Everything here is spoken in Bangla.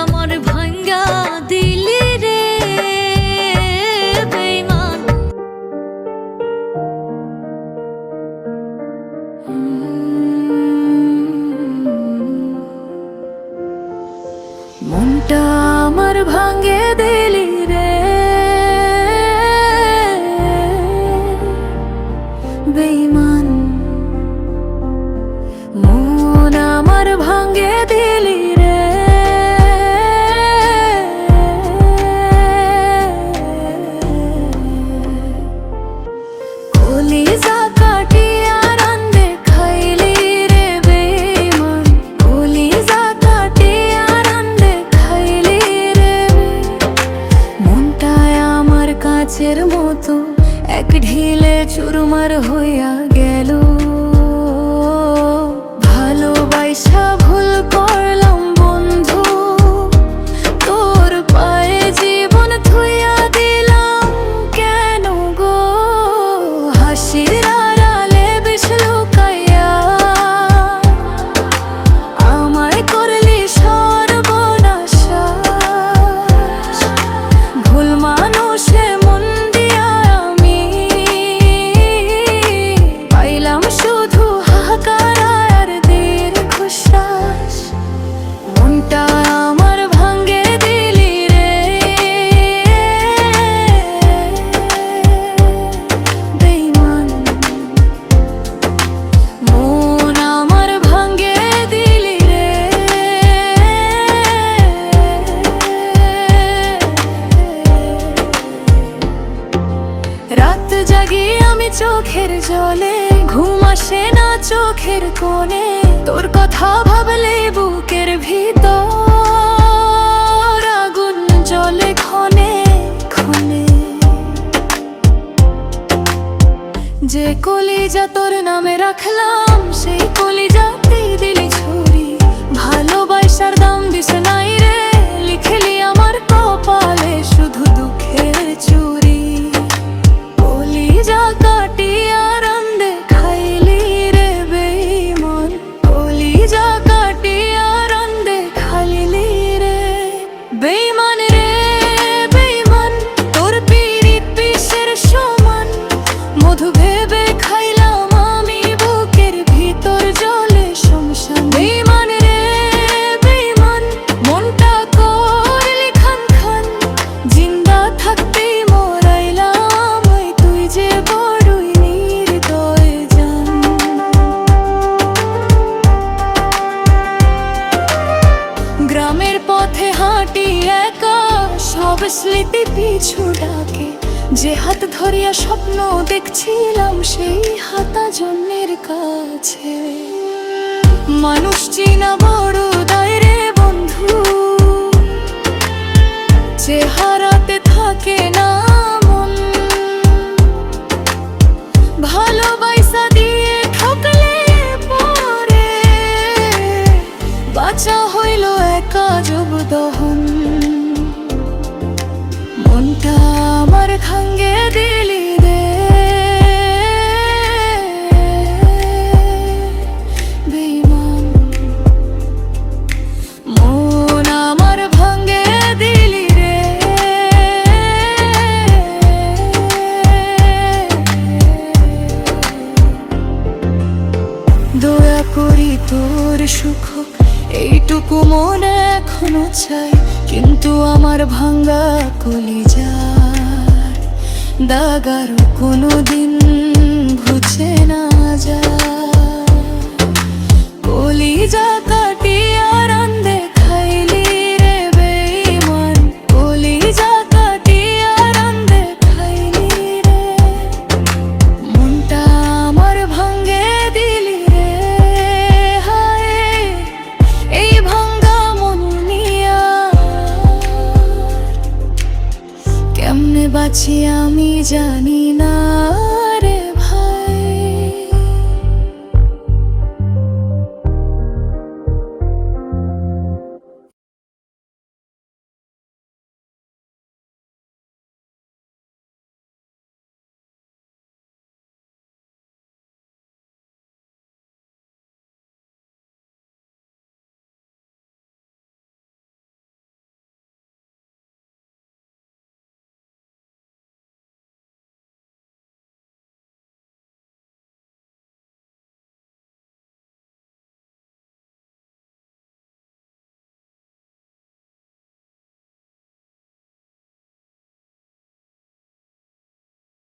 আমার ভাঙ্গা দিলি রে মনটা আমার ভাঙ্গে আমার মতো এক ঢিলে চুরমার হইয়া গেল। ভালোবাসা ভুল রাত জাগি আমি চোখের জলে, ঘুম আসে না চোখের কোণে। তোর কথা ভাবলে বুকের ভিতর আগুন জলে ক্ষণে ক্ষণে। যে কলিজা তোর নামে রাখলাম পথে হাঁটি একা, সব স্মৃতি পিছু ডাকে। যে হাত ধরিয়া স্বপ্ন দেখছিলাম, সেই হাতা জন্যের কাছে। মানুষ চিনা বড় দায় রে বন্ধু। যে থাকে যোগ মনটা আমার খাঙ্গে দিলি মন আমার দিলি রে। দয়া করি তোর সুখ এইটুকু মন এখনও চাই কিন্তু আমার ভাঙ্গা কলিজার দাগারও কোনো দিন ঘুচে না যায়। বাঁচি আমি জানি না।